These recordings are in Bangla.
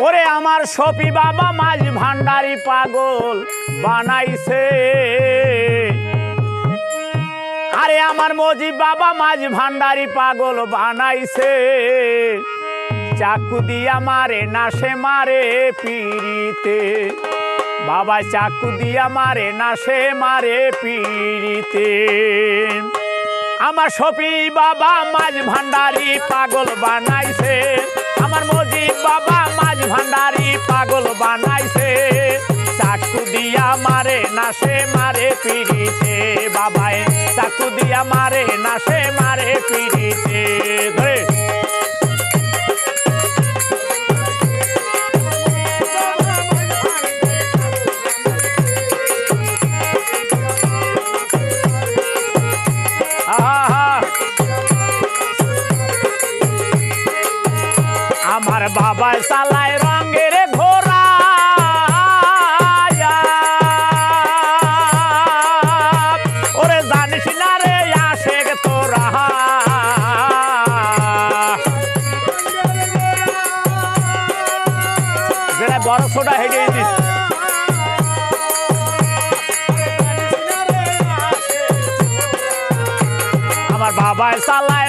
ওরে আমার সপি বাবা মাঝ ভান্ডারি পাগল বানাইছে। আরে আমার মজি বাবা মাঝ ভান্ডারি পাগল বানাইছে। চাকু দিয়া মারে নাশে মারে পিড়িতে। বাবা, চাকু দিয়া মারে নাশে মারে পিড়িতে। আমার সপি বাবা মাঝ ভান্ডারি পাগল বানাইছে। দিয়া মারে, নাশে মারে পিড়িতে। বাবায়, চাকু দিয়া মারে, নাশে মারে পিড়িতে। ধরে। আমার বাবা চালায় রঙের ছোটা হেঁটে দিস আমার বাবা চালায়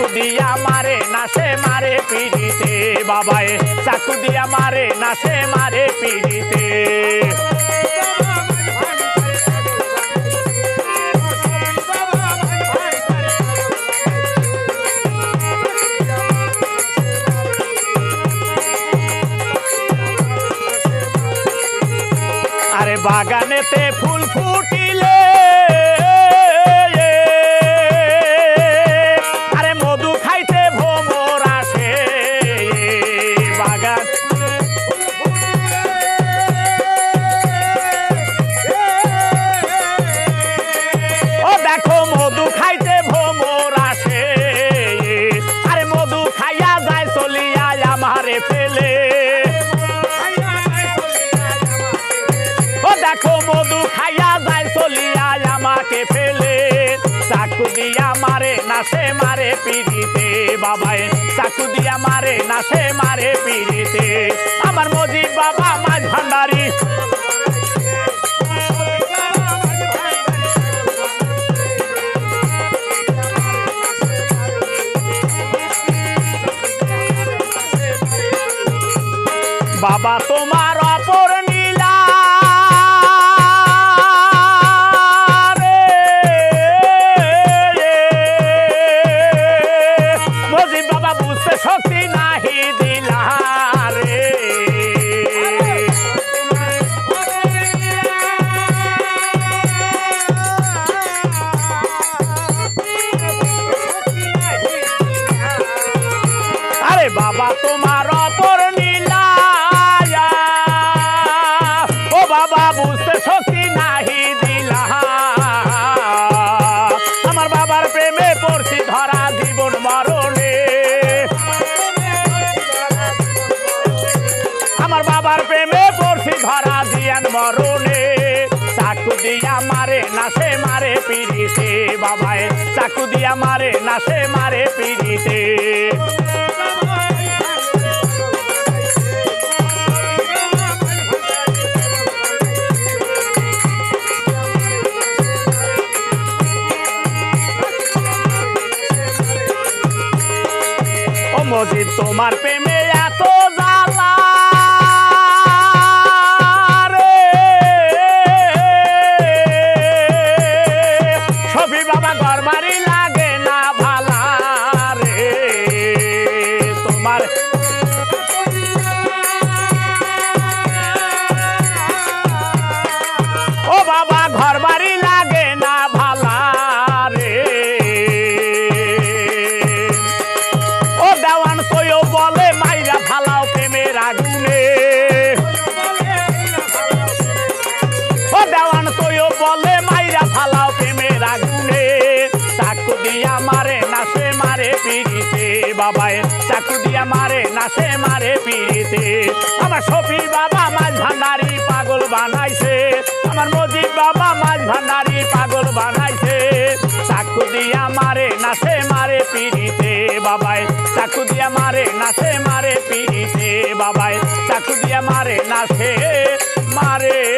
চাকু দিয়া মারে নাশে মারে পিড়িতে। বাবায়, চাকু দিয়া মারে নাশে মারে পিড়িতে। আরে বাগানেতে ফুল ফেলে। চাকু দিয়া মারে নাশে মারে পিড়িতে। বাবায়, চাকু দিয়া মারে নাশে মারে পিড়িতে। আমার মজিদ বাবা মাঝ ভান্ডারি। বাবা, তোমার অপর মরণে। চাকু দিয়া মারে নাশে মারে পিড়িতে। বাবায় চাকু দিয়া মারে নাশে মারে পিড়িতে। মজিদ তোমার প্রেমে এত জ্বালা রে। বাবা পিড়িতে। বাবায়, চাকু দিয়া মারে, নাচে মারে পিড়িতে। আমার সফি বাবা মাছ ভান্ডারি পাগল বানাইছে। আমার মোদি বাবা মাছ ভান্ডারি পাগল বানাইছে। চাকু দিয়া মারে, নাচে মারে পিড়িতে। বাবায়, চাকু দিয়া মারে, নাচে মারে পিড়িতে। বাবায়, চাকু দিয়া মারে, নাচে মারে